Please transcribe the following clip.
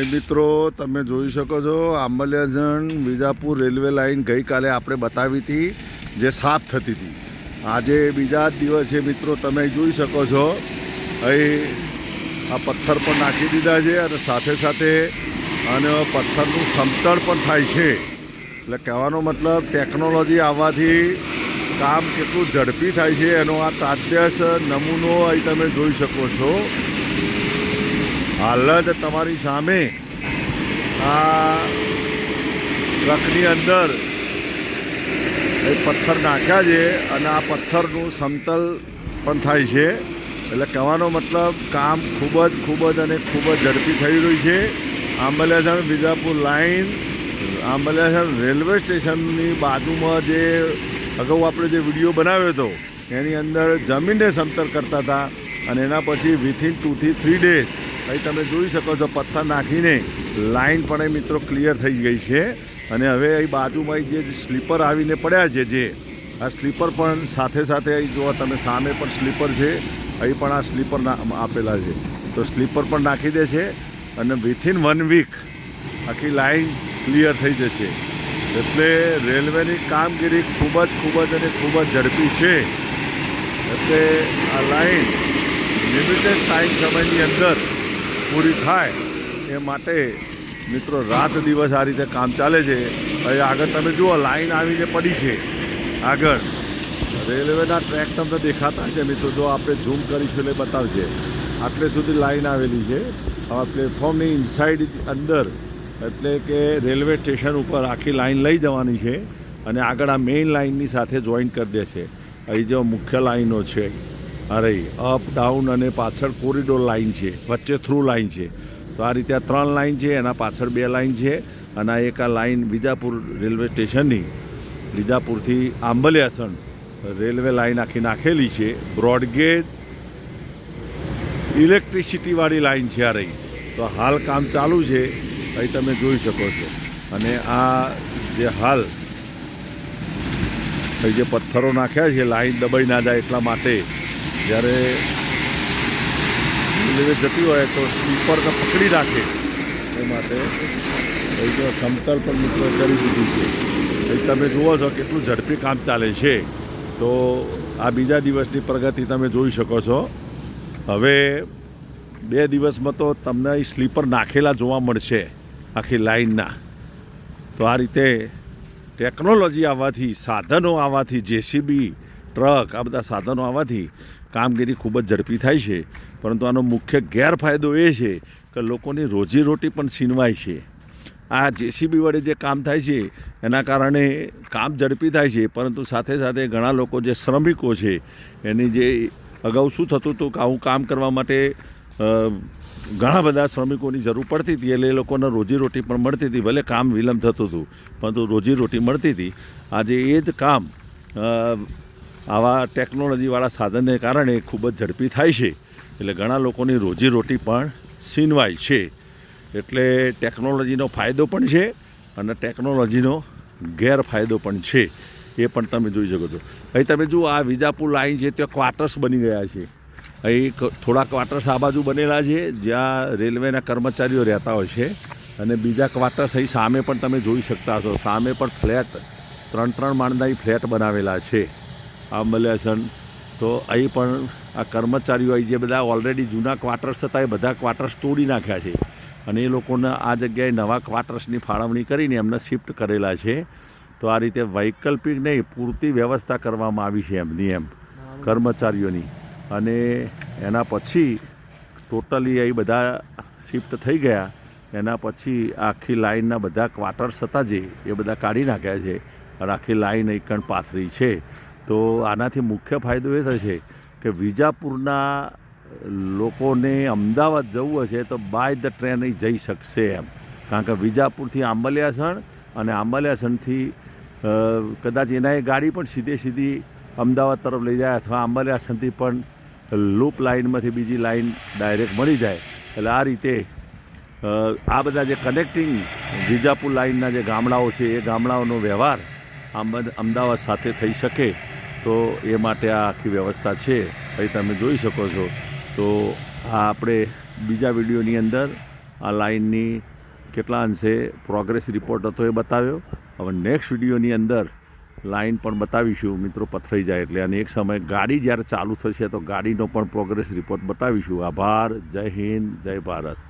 અહીં મિત્રો, તમે જોઈ શકો છો આંબલિયાજણ વિજાપુર રેલવે લાઇન ગઈકાલે આપણે બતાવી હતી, જે સાફ થતી હતી. આજે બીજા જ દિવસે મિત્રો તમે જોઈ શકો છો, અહીં આ પથ્થર પણ નાખી દીધા છે અને સાથે સાથે અને પથ્થરનું સમતળ પણ થાય છે. એટલે કહેવાનો મતલબ, ટેકનોલોજી આવવાથી કામ કેટલું ઝડપી થાય છે, એનો આ તાદ્યસ નમૂનો અહીં તમે જોઈ શકો છો. હાલ જ તમારી સામે. આ ટ્રકની અંદર એ પથ્થર નાખ્યા છે અને આ પથ્થરનું સમતલ પણ થાય છે. એટલે કહેવાનો મતલબ કામ ખૂબ જ ખૂબ જ અને ખૂબ જ ઝડપી થઈ રહ્યું છે. આંબલિયાસણ વિજાપુર લાઇન, આંબલિયાસણ રેલવે સ્ટેશનની બાજુમાં જે અગાઉ આપણે જે વીડિયો બનાવ્યો હતો, એની અંદર જમીનને સમતલ કરતા હતા અને એના પછી વિથિન ટુથી થ્રી ડેઝ અહીં તમે જોઈ શકો છો, પથ્થર નાખીને લાઈન પણ એ મિત્રો ક્લિયર થઈ ગઈ છે. અને હવે અહીં બાજુમાં જે સ્લીપર આવીને પડ્યા છે જે, આ સ્લીપર પણ સાથે સાથે અહીં જોવા તમે સામે પણ સ્લીપર છે, અહીં પણ આ સ્લીપર આપેલા છે. તો સ્લીપર પણ નાખી દે છે અને વિથિન વન વીક આખી લાઈન ક્લિયર થઈ જશે. એટલે રેલવેની કામગીરી ખૂબ જ ખૂબ જ અને ખૂબ જ ઝડપી છે. એટલે આ લાઈન લિમિટેડ ટાઈમ સમયની અંદર પૂરી થાય એ માટે મિત્રો રાત દિવસ આ રીતે કામ ચાલે છે. હવે આગળ તમે જુઓ, લાઈન આવીને પડી છે, આગળ. રેલવેના ટ્રેક તમને દેખાતા છે મિત્રો, જો આપણે ઝૂમ કરીશું એટલે બતાવશે આટલે સુધી લાઈન આવેલી છે. આ પ્લેટફોર્મની ઇનસાઇડ અંદર, એટલે કે રેલવે સ્ટેશન ઉપર આખી લાઈન લઈ જવાની છે અને આગળ આ મેઇન લાઇનની સાથે જોઈન્ટ કરી દેશે. અહીં જો મુખ્ય લાઈનો છે અરે અપ ડાઉન અને પાછળ કોરિડોર લાઈન છે, વચ્ચે થ્રુ લાઇન છે. તો આ રીતે આ ત્રણ લાઇન છે, એના પાછળ બે લાઇન છે અને આ એક આ લાઈન વિજાપુર રેલવે સ્ટેશનની, વિજાપુરથી આંબલિયાસણ રેલવે લાઈન આખી નાખેલી છે. બ્રોડગેજ ઇલેક્ટ્રિસિટીવાળી લાઈન છે આ રહી. તો હાલ કામ ચાલુ છે, અહીં તમે જોઈ શકો છો. અને આ જે હાલ જે પથ્થરો નાખ્યા છે લાઈન દબાઈ ના જાય એટલા માટે જ્યારે રેલવે જતી હોય તો સ્લીપરને પકડી રાખે. એ માટે અહીં જો સમતલ પણ મિત્રો કરી દીધું છે. તમે જુઓ છો કેટલું ઝડપી કામ ચાલે છે. તો આ બીજા દિવસની પ્રગતિ તમે જોઈ શકો છો. હવે બે દિવસમાં તો તમને અહીં સ્લીપર નાખેલા જોવા મળશે આખી લાઈનના. તો આ રીતે ટેકનોલોજી આવવાથી, સાધનો આવવાથી, જેસીબી ટ્રક, આ બધા સાધનો આવવાથી કામગીરી ખૂબ જ ઝડપી થાય છે. પરંતુ આનો મુખ્ય ગેરફાયદો એ છે કે લોકોની રોજીરોટી પણ છીનવાય છે. આ જેસીબી વડે જે કામ થાય છે, એના કારણે કામ ઝડપી થાય છે, પરંતુ સાથે સાથે ઘણા લોકો જે શ્રમિકો છે, એની જે અગાઉ શું થતું હતું કે આવું કામ કરવા માટે ઘણા બધા શ્રમિકોની જરૂર પડતી હતી, એટલે એ લોકોને રોજીરોટી પણ મળતી હતી, ભલે કામ વિલંબ થતું હતું, પરંતુ રોજીરોટી મળતી હતી. આજે એ જ કામ આવા ટેકનોલોજીવાળા સાધનને કારણે ખૂબ જ ઝડપી થાય છે. એટલે ઘણા લોકોની રોજીરોટી પણ છીનવાય છે. એટલે ટેકનોલોજીનો ફાયદો પણ છે અને ટેકનોલોજીનો ગેરફાયદો પણ છે. એ પણ તમે જોઈ શકો છો. અહીં તમે જુઓ, આ વિજાપુર લાઈન છે, ત્યાં ક્વાર્ટર્સ બની ગયા છે. અહીં થોડા ક્વાર્ટર્સ આ બાજુ બનેલા છે, જ્યાં રેલવેના કર્મચારીઓ રહેતા હોય છે. અને બીજા ક્વાર્ટર્સ અહીં સામે પણ તમે જોઈ શકતા હશો. સામે પણ ફ્લેટ ત્રણ ત્રણ માળના ફ્લેટ બનાવેલા છે. આંબલિયાસન તો અહીં પણ આ કર્મચારીઓ જે બધા ઓલરેડી જૂના ક્વાર્ટર્સ હતા, એ બધા ક્વાર્ટર્સ તોડી નાખ્યા છે. અને એ લોકોને આ જગ્યાએ નવા ક્વાર્ટર્સની ફાળવણી કરીને એમને શિફ્ટ કરેલા છે. તો આ રીતે વૈકલ્પિક નહીં, પૂરતી વ્યવસ્થા કરવામાં આવી છે એમની એમ, કર્મચારીઓની. અને એના પછી ટોટલી અહીં બધા શિફ્ટ થઈ ગયા. એના પછી આખી લાઇનના બધા ક્વાર્ટર્સ હતા જે, એ બધા કાઢી નાખ્યા છે. અને આખી લાઈન એકણ પાથરી છે. તો આનાથી મુખ્ય ફાયદો એ થશે કે વિજાપુરના લોકોને અમદાવાદ જવું હશે તો બાય ધ ટ્રેન જઈ શકશે એમ. કારણ કે વિજાપુરથી આંબલિયાસણ અને આંબલિયાસણથી કદાચ એના એ ગાડી પણ સીધે સીધી અમદાવાદ તરફ લઈ જાય અથવા આંબલિયાસણથી પણ લૂપ લાઇનમાંથી બીજી લાઇન ડાયરેક્ટ મળી જાય. એટલે આ રીતે આ બધા જે કનેક્ટિંગ વિજાપુર લાઇનના જે ગામડાઓ છે એ ગામડાઓનો વ્યવહાર અમદાવાદ સાથે થઈ શકે. તો એ માટે આ આખી વ્યવસ્થા છે અહીં તમે જોઈ શકો છો. તો આ આપણે બીજા વિડીયોની અંદર આ લાઇનની કેટલા અંશે પ્રોગ્રેસ રિપોર્ટ હતો એ બતાવ્યો. હવે નેક્સ્ટ વિડીયોની અંદર લાઇન પણ બતાવીશું. મિત્રો પથરાઈ જાય એટલે. અને એક સમયે ગાડી જ્યારે ચાલુ થશે તો ગાડીનો પણ પ્રોગ્રેસ રિપોર્ટ બતાવીશું. આભાર. જય હિન્દ. જય ભારત.